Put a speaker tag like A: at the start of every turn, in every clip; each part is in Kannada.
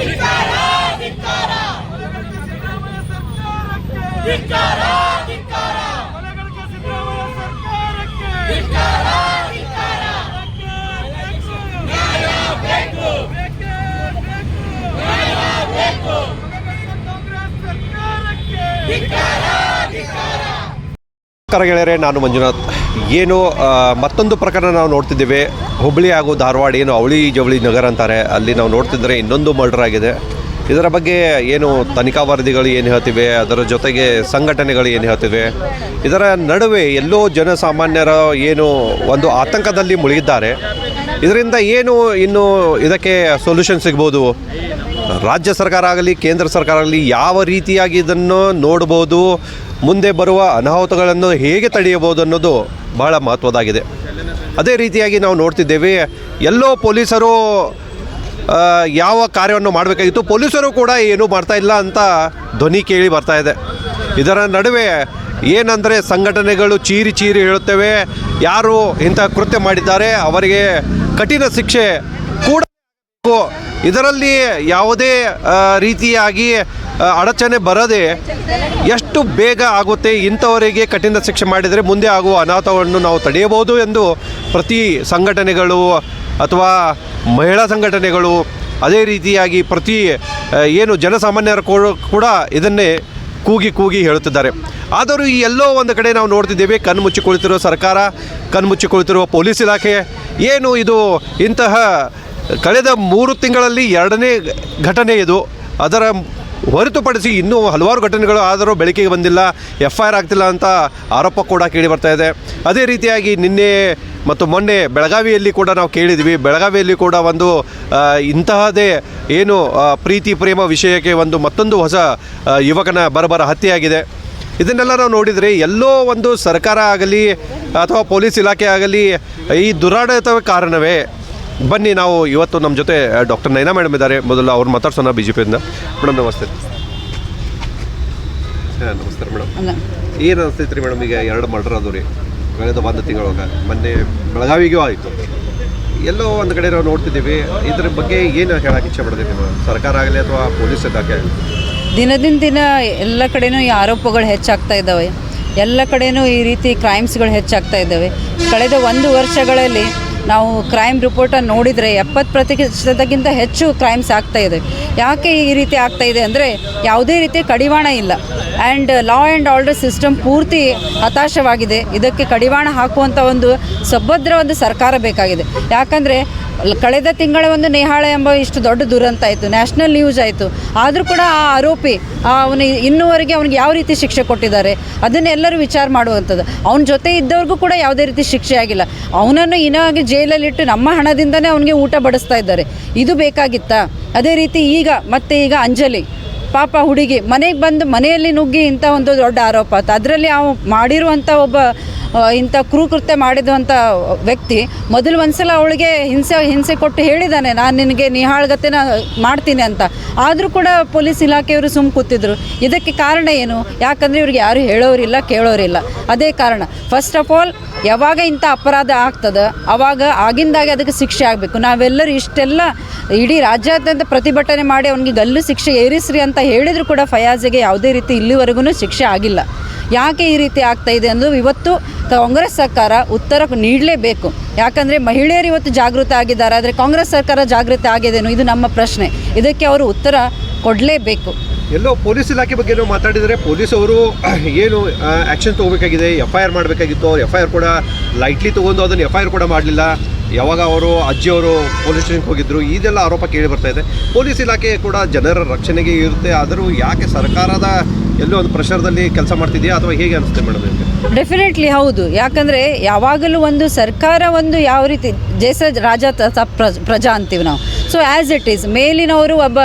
A: ಕೊಲೆಗಡಕ
B: ನಮಸ್ಕಾರ ಗೆಳೆಯರೆ, ನಾನು ಮಂಜುನಾಥ್. ಏನು ಮತ್ತೊಂದು ಪ್ರಕರಣ ನಾವು ನೋಡ್ತಿದ್ದೇವೆ. ಹುಬ್ಬಳ್ಳಿ ಹಾಗೂ ಧಾರವಾಡ ಏನು ಅವಳಿ ಜವಳಿ ನಗರ ಅಂತಾರೆ. ಅಲ್ಲಿ ನಾವು ನೋಡ್ತಿದ್ರೆ ಇನ್ನೊಂದು ಮರ್ಡರ್ ಆಗಿದೆ. ಇದರ ಬಗ್ಗೆ ಏನು ತನಿಖಾ ವರದಿಗಳು ಏನು ಹೇಳ್ತಿವೆ? ಅದರ ಜೊತೆಗೆ ಸಂಘಟನೆಗಳು ಏನು ಹೇಳ್ತಿವೆ? ಇದರ ನಡುವೆ ಎಲ್ಲೋ ಜನಸಾಮಾನ್ಯರ ಏನು ಒಂದು ಆತಂಕದಲ್ಲಿ ಮುಳುಗಿದ್ದಾರೆ. ಇದರಿಂದ ಏನು ಇನ್ನು ಇದಕ್ಕೆ ಸೊಲ್ಯೂಷನ್ ಸಿಗ್ಬೋದು? ರಾಜ್ಯ ಸರ್ಕಾರ ಆಗಲಿ, ಕೇಂದ್ರ ಸರ್ಕಾರ ಆಗಲಿ ಯಾವ ರೀತಿಯಾಗಿ ಇದನ್ನು ನೋಡ್ಬೋದು? ಮುಂದೆ ಬರುವ ಅನಾಹುತಗಳನ್ನು ಹೇಗೆ ತಡೆಯಬಹುದು ಅನ್ನೋದು ಬಹಳ ಮಹತ್ವದಾಗಿದೆ ಅದೇ ರೀತಿಯಾಗಿ ನಾವು ನೋಡ್ತಿದ್ದೇವೆ, ಎಲ್ಲೋ ಪೊಲೀಸರು ಯಾವ ಕಾರ್ಯವನ್ನು ಮಾಡಬೇಕಾಗಿತ್ತು, ಪೊಲೀಸರು ಕೂಡ ಏನು ಮಾಡ್ತಾ ಇಲ್ಲ ಅಂತ ಧ್ವನಿ ಕೇಳಿ ಬರ್ತಾ ಇದೆ ಇದರ ನಡುವೆ ಏನಂದರೆ ಸಂಘಟನೆಗಳು ಚೀರಿ ಚೀರಿ ಹೇಳುತ್ತವೆ, ಯಾರು ಇಂಥ ಕೃತ್ಯ ಮಾಡಿದ್ದಾರೆ, ಅವರಿಗೆ ಕಠಿಣ ಶಿಕ್ಷೆ. ಇದರಲ್ಲಿ ಯಾವುದೇ ರೀತಿಯಾಗಿ ಅಡಚಣೆ ಬರದೆ ಎಷ್ಟು ಬೇಗ ಆಗುತ್ತೆ ಇಂಥವರಿಗೆ ಕಠಿಣ ಶಿಕ್ಷೆ ಮಾಡಿದರೆ ಮುಂದೆ ಆಗುವ ಅನಾಥವನ್ನು ನಾವು ತಡೆಯಬಹುದು ಎಂದು ಪ್ರತಿ ಸಂಘಟನೆಗಳು ಅಥವಾ ಮಹಿಳಾ ಸಂಘಟನೆಗಳು ಅದೇ ರೀತಿಯಾಗಿ ಪ್ರತಿ ಏನು ಜನಸಾಮಾನ್ಯರು ಕೂಡ ಇದನ್ನೇ ಕೂಗಿ ಕೂಗಿ ಹೇಳುತ್ತಿದ್ದಾರೆ. ಆದರೂ ಈ ಎಲ್ಲೋ ಒಂದು ಕಡೆ ನಾವು ನೋಡ್ತಿದ್ದೇವೆ, ಕಣ್ಣು ಮುಚ್ಚಿ ಕುಳಿತಿರುವ ಸರ್ಕಾರ, ಕಣ್ಣು ಮುಚ್ಚಿ ಕುಳಿತಿರುವ ಪೊಲೀಸ್ ಇಲಾಖೆ, ಏನು ಇದು ಇಂತಹ ಕಳೆದ ಮೂರು ತಿಂಗಳಲ್ಲಿ ಎರಡನೇ ಘಟನೆ ಇದು. ಅದರ ಹೊರತುಪಡಿಸಿ ಇನ್ನೂ ಹಲವಾರು ಘಟನೆಗಳು, ಆದರೂ ಬೆಳಕಿಗೆ ಬಂದಿಲ್ಲ ಎಫ್ ಐ ಆರ್ ಆಗ್ತಿಲ್ಲ ಅಂತ ಆರೋಪ ಕೂಡ ಕೇಳಿ ಬರ್ತಾ ಇದೆ. ಅದೇ ರೀತಿಯಾಗಿ ನಿನ್ನೆ ಮತ್ತು ಮೊನ್ನೆ ಬೆಳಗಾವಿಯಲ್ಲಿ ಕೂಡ ನಾವು ಕೇಳಿದ್ವಿ. ಬೆಳಗಾವಿಯಲ್ಲಿ ಕೂಡ ಒಂದು ಇಂತಹದೇ ಏನು ಪ್ರೀತಿ, ಪ್ರೇಮ ವಿಷಯಕ್ಕೆ ಒಂದು ಮತ್ತೊಂದು ಹೊಸ ಯುವಕನ ಬರಬರ ಹತ್ಯೆಯಾಗಿದೆ. ಇದನ್ನೆಲ್ಲ ನಾವು ನೋಡಿದರೆ ಎಲ್ಲೋ ಒಂದು ಸರ್ಕಾರ ಆಗಲಿ ಅಥವಾ ಪೊಲೀಸ್ ಇಲಾಖೆ ಆಗಲಿ ಈ ದುರಾಡಳಿತವೇ ಕಾರಣವೇ? ಬನ್ನಿ ನಾವು ಇವತ್ತು ನಮ್ಮ ಜೊತೆ ಡಾಕ್ಟರ್ ನೈನಾ ಮೇಡಮ್ ಇದ್ದಾರೆ. ಮೊದಲು ಅವ್ರು ಮಾತಾಡ್ಸೋಣ ಬಿ ಜೆ ಪಿಯಿಂದ ಮೇಡಮ್ ನಮಸ್ತೆ ಹಾಂ ನಮಸ್ಕಾರ ಮೇಡಮ್ ಏನು ಅನಿಸ್ತೈತೆ ರೀ ಮೇಡಮ್ ಈಗ ಎರಡು ಮರ್ಡರ್ ಅದು ರೀ. ಕಳೆದ ಒಂದು ತಿಂಗಳೊಳಗೆ. ಮೊನ್ನೆ ಬೆಳಗಾವಿಗೂ ಆಯಿತು. ಎಲ್ಲೋ ಒಂದು ಕಡೆ ನಾವು ನೋಡ್ತಿದ್ದೀವಿ. ಇದ್ರ ಬಗ್ಗೆ ಏನು ಹೇಳಕ್ಕೆ ಇಚ್ಛೆ ಪಡ್ತೀವಿ ಸರ್ಕಾರ ಆಗಲಿ ಅಥವಾ ಪೊಲೀಸ್ ಇಲಾಖೆ ಆಗಲಿ?
C: ದಿನದಿಂದ ದಿನ ಎಲ್ಲ ಕಡೆನೂ ಈ ಆರೋಪಗಳು ಹೆಚ್ಚಾಗ್ತಾ ಇದ್ದಾವೆ. ಎಲ್ಲ ಕಡೆನೂ ಈ ರೀತಿ ಕ್ರೈಮ್ಸ್ಗಳು ಹೆಚ್ಚಾಗ್ತಾ ಇದ್ದಾವೆ. ಕಳೆದ ಒಂದು ವರ್ಷಗಳಲ್ಲಿ ನಾವು ಕ್ರೈಮ್ ರಿಪೋರ್ಟನ್ನು ನೋಡಿದರೆ ಎಪ್ಪತ್ತು ಪ್ರತಿಶತಕ್ಕಿಂತ ಹೆಚ್ಚು ಕ್ರೈಮ್ಸ್ ಆಗ್ತಾ ಇದೆ. ಯಾಕೆ ಈ ರೀತಿ ಆಗ್ತಾ ಇದೆ ಅಂದರೆ ಯಾವುದೇ ರೀತಿ ಕಡಿವಾಣ ಇಲ್ಲ. And law and order system ಪೂರ್ತಿ ಹತಾಶವಾಗಿದೆ. ಇದಕ್ಕೆ ಕಡಿವಾಣ ಹಾಕುವಂಥ ಒಂದು ಸಭದ್ರ ಒಂದು ಸರ್ಕಾರ ಬೇಕಾಗಿದೆ. ಯಾಕಂದರೆ ಕಳೆದ ತಿಂಗಳ ಒಂದು ನೇಹಾಳ ಎಂಬ ಇಷ್ಟು ದೊಡ್ಡ ದುರಂತ ಆಯಿತು. ನ್ಯಾಷನಲ್ ನ್ಯೂಸ್ ಆಯಿತು. ಆದರೂ ಕೂಡ ಆ ಆರೋಪಿ ಅವನು ಇನ್ನೂವರೆಗೆ ಅವನಿಗೆ ಯಾವ ರೀತಿ ಶಿಕ್ಷೆ ಕೊಟ್ಟಿದ್ದಾರೆ, ಅದನ್ನೆಲ್ಲರೂ ವಿಚಾರ ಮಾಡುವಂಥದ್ದು. ಅವನ ಜೊತೆ ಇದ್ದವ್ರಿಗೂ ಕೂಡ ಯಾವುದೇ ರೀತಿ ಶಿಕ್ಷೆ ಆಗಿಲ್ಲ. ಅವನನ್ನು ಇನ್ನಾಗಿ ಜೈಲಲ್ಲಿಟ್ಟು ನಮ್ಮ ಹಣದಿಂದನೇ ಅವನಿಗೆ ಊಟ ಬಡಿಸ್ತಾ ಇದ್ದಾರೆ. ಇದು ಬೇಕಾಗಿತ್ತಾ? ಅದೇ ರೀತಿ ಈಗ, ಮತ್ತೆ ಈಗ ಅಂಜಲಿ. ಪಾಪ ಹುಡುಗಿ ಮನೆಗೆ ಬಂದು ಮನೆಯಲ್ಲಿ ನುಗ್ಗಿ ಇಂಥ ಒಂದು ದೊಡ್ಡ ಆರೋಪ ಆಯ್ತು ಅದರಲ್ಲಿ ಅವ ಮಾಡಿರುವಂಥ ಒಬ್ಬ ಇಂಥ ಕ್ರೂಕೃತ್ಯ ಮಾಡಿದಂಥ ವ್ಯಕ್ತಿ ಮೊದಲು ಒಂದ್ಸಲ ಅವಳಿಗೆ ಹಿಂಸೆ ಹಿಂಸೆ ಕೊಟ್ಟು ಹೇಳಿದ್ದಾನೆ ನಾನು ನಿನಗೆ ನಿಹಾಳ್ಗತೆನ ಮಾಡ್ತೀನಿ ಅಂತ. ಆದರೂ ಕೂಡ ಪೊಲೀಸ್ ಇಲಾಖೆಯವರು ಸುಮ್ಮ ಕೂತಿದ್ರು. ಇದಕ್ಕೆ ಕಾರಣ ಏನು? ಯಾಕಂದರೆ ಇವ್ರಿಗೆ ಯಾರು ಹೇಳೋರಿಲ್ಲ, ಕೇಳೋರಿಲ್ಲ. ಅದೇ ಕಾರಣ. ಫಸ್ಟ್ ಆಫ್ ಆಲ್ ಯಾವಾಗ ಇಂಥ ಅಪರಾಧ ಆಗ್ತದೆ? ಅವಾಗ ಆಗಿಂದಾಗೆ ಅದಕ್ಕೆ ಶಿಕ್ಷೆ ಆಗಬೇಕು. ನಾವೆಲ್ಲರೂ ಇಷ್ಟೆಲ್ಲ ಇಡೀ ರಾಜ್ಯಾದ್ಯಂತ ಪ್ರತಿಭಟನೆ ಮಾಡಿ ಅವನಿಗೆ ಗಲ್ಲು ಶಿಕ್ಷೆ ಏರಿಸ್ರಿ ಅಂತ ಹೇಳಿದರೂ ಕೂಡ ಫಯಾಜ್ಗೆ ಯಾವುದೇ ರೀತಿ ಇಲ್ಲಿವರೆಗೂ ಶಿಕ್ಷೆ ಆಗಿಲ್ಲ. ಯಾಕೆ ಈ ರೀತಿ ಆಗ್ತಾ ಇದೆ ಅಂದು ಇವತ್ತು ಕಾಂಗ್ರೆಸ್ ಸರ್ಕಾರ ಉತ್ತರ ನೀಡಲೇಬೇಕು. ಯಾಕಂದರೆ ಮಹಿಳೆಯರು ಇವತ್ತು ಜಾಗೃತ ಆಗಿದ್ದಾರೆ, ಆದರೆ ಕಾಂಗ್ರೆಸ್ ಸರ್ಕಾರ ಜಾಗೃತ ಆಗಿದೆನೋ ಇದು ನಮ್ಮ ಪ್ರಶ್ನೆ. ಇದಕ್ಕೆ ಅವರು ಉತ್ತರ ಕೊಡಲೇಬೇಕು.
B: ಎಲ್ಲೋ ಪೊಲೀಸ್ ಇಲಾಖೆ ಬಗ್ಗೆ ಏನೋ ಮಾತಾಡಿದರೆ ಪೊಲೀಸ್ ಅವರು ಏನು ಆ್ಯಕ್ಷನ್ ತೊಗೋಬೇಕಾಗಿದೆ, ಎಫ್ ಐ ಆರ್ ಮಾಡಬೇಕಾಗಿತ್ತು ಎಫ್ ಐ ಆರ್ ಕೂಡ ಲೈಟ್ಲಿ ತೊಗೊಂಡು ಅದನ್ನು ಎಫ್ ಐ ಆರ್ ಕೂಡ ಮಾಡಲಿಲ್ಲ. ಯಾವಾಗ ಅವರು ಅಜ್ಜಿಯವರು ಪೊಲೀಸ್ ಸ್ಟೇಷನ್ಗೆ ಹೋಗಿದ್ರು, ಇದೆಲ್ಲ ಆರೋಪ ಕೇಳಿ ಬರ್ತಾ ಇದೆ. ಪೊಲೀಸ್ ಇಲಾಖೆ ಕೂಡ ಜನರ ರಕ್ಷಣೆಗೆ ಇರುತ್ತೆ. ಆದರೂ ಯಾಕೆ ಸರ್ಕಾರದ ಎಲ್ಲೋ ಒಂದು ಪ್ರೆಷರ್ದಲ್ಲಿ ಕೆಲಸ ಮಾಡ್ತಿದ್ಯಾ ಅಥವಾ ಹೇಗೆ ಅನಿಸುತ್ತೆ ಮೇಡಮ್ ನಿಮಗೆ?
C: ಡೆಫಿನೆಟ್ಲಿ ಹೌದು. ಯಾಕಂದರೆ ಯಾವಾಗಲೂ ಒಂದು ಸರ್ಕಾರ ಒಂದು ಯಾವ ರೀತಿ ಜೇಸ ರಾಜ ಪ್ರಜಾ ಅಂತೀವಿ ನಾವು. ಸೊ ಆ್ಯಸ್ ಇಟ್ ಈಸ್ ಮೇಲಿನವರು ಒಬ್ಬ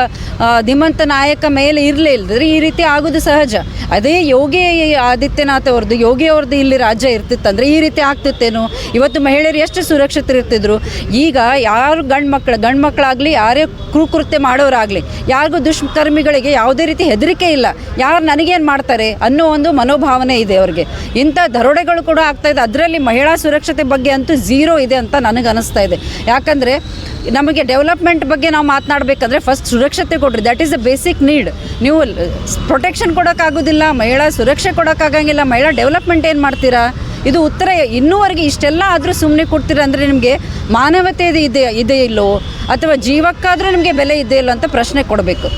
C: ಧಿಮಂತ ನಾಯಕ ಮೇಲೆ ಇರಲೇ ಇಲ್ಲದ್ರೆ ಈ ರೀತಿ ಆಗೋದು ಸಹಜ. ಅದೇ ಯೋಗಿ ಆದಿತ್ಯನಾಥ್ ಅವ್ರದ್ದು ಯೋಗಿ ಅವ್ರದ್ದು ಇಲ್ಲಿ ರಾಜ್ಯ ಇರ್ತಿತ್ತಂದ್ರೆ ಈ ರೀತಿ ಆಗ್ತಿತ್ತೇನು? ಇವತ್ತು ಮಹಿಳೆಯರು ಎಷ್ಟು ಸುರಕ್ಷಿತರಿರ್ತಿದ್ರು ಈಗ ಯಾರು ಗಂಡು ಮಕ್ಕಳು ಗಂಡು ಮಕ್ಕಳಾಗಲಿ ಯಾರೇ ಕುರುಕೃತ್ಯ ಮಾಡೋರಾಗಲಿ, ಯಾರಿಗೂ ದುಷ್ಕರ್ಮಿಗಳಿಗೆ ಯಾವುದೇ ರೀತಿ ಹೆದರಿಕೆ ಇಲ್ಲ. ಯಾರು ಏನು ಮಾಡ್ತಾರೆ ಅನ್ನೋ ಒಂದು ಮನೋಭಾವನೆ ಇದೆ ಅವ್ರಿಗೆ.
D: ಇಂಥ ದರೋಡೆಗಳು ಕೂಡ ಆಗ್ತಾ ಇದೆ. ಅದರಲ್ಲಿ ಮಹಿಳಾ ಸುರಕ್ಷತೆ ಬಗ್ಗೆ ಅಂತೂ ಝೀರೋ ಇದೆ ಅಂತ ನನಗೆ ಅನಿಸ್ತಾ ಇದೆ. ಯಾಕಂದರೆ ನಮಗೆ ಡೆವಲಪ್ಮೆಂಟ್ ಬಗ್ಗೆ ನಾವು ಮಾತನಾಡಬೇಕಂದ್ರೆ ಫಸ್ಟ್ ಸುರಕ್ಷತೆ ಕೊಡ್ರಿ. That is a basic need ನೀವು ಪ್ರೊಟೆಕ್ಷನ್ ಕೊಡೋಕ್ಕಾಗೋದಿಲ್ಲ, ಮಹಿಳಾ ಸುರಕ್ಷೆ ಕೊಡೋಕ್ಕಾಗಂಗಿಲ್ಲ, ಮಹಿಳಾ ಡೆವಲಪ್ಮೆಂಟ್ ಏನು ಮಾಡ್ತೀರಾ? ಇದು ಉತ್ತರ ಇನ್ನೂವರೆಗೆ ಇಷ್ಟೆಲ್ಲ ಆದರೂ ಸುಮ್ಮನೆ ಕೊಡ್ತೀರ ಅಂದರೆ ನಿಮಗೆ ಮಾನವತೆ ಇದೆ ಇದೆ ಇಲ್ಲೋ? ಅಥವಾ ಜೀವಕ್ಕಾದರೂ ನಿಮಗೆ ಬೆಲೆ ಇದೆ ಇಲ್ಲೋ ಅಂತ ಪ್ರಶ್ನೆ ಕೊಡಬೇಕು.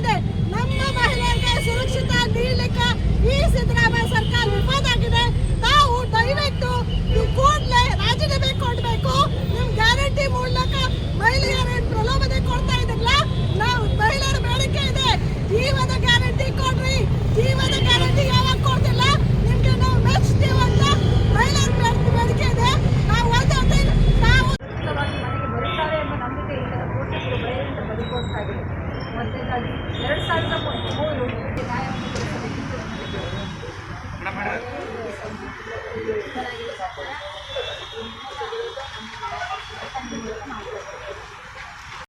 D: দেন ವರ್ಷದಲ್ಲಿ ಎರಡು ಸಾವಿರದ ಮೂರು ನ್ಯಾಯವನ್ನು